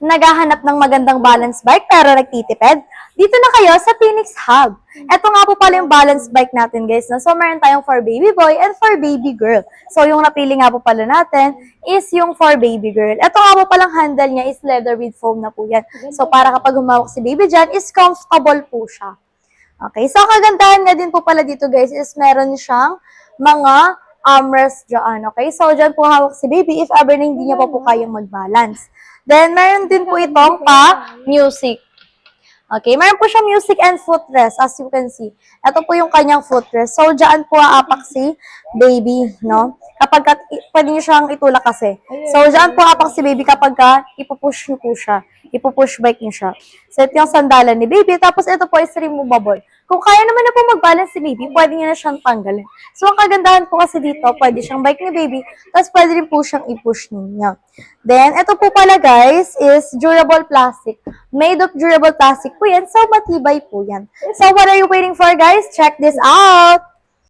naghahanap ng magandang balance bike pero nagtitipid, dito na kayo sa Phoenix Hub. Ito nga po pala yung balance bike natin guys. No? So meron tayong for baby boy and for baby girl. So yung napili nga po pala natin is yung for baby girl. Ito nga po palang handle niya is leather with foam na po yan. So para kapag humawak si baby dyan is comfortable po siya. Okay, so kagandahan nga din po pala dito guys is meron siyang mga armrest dyan. Okay, so dyan po hawak si baby if ever na hindi niya pa po kayang mag-balance. Then, meron din po itong pa-music. Okay, meron po siya music and footrest, as you can see. Ito po yung kanyang footrest. So, dyan po aapak si baby, no? Kapag ka, pwede niyo siyang itulak kasi. So, dyan po aapak si baby kapag ka ipupush niyo po siya. Ipupush bike niyo siya. So, ito yung sandalan ni baby. Tapos, ito po is removable. Kung kaya naman na po mag-balance si baby, pwede niya na siyang tanggalin. So, ang kagandahan po kasi dito, pwede siyang bike ni baby, tapos pwede rin po siyang i-push ninyo. Then, ito po pala guys, is durable plastic. Made of durable plastic po yan, so matibay po yan. So, what are you waiting for guys? Check this out!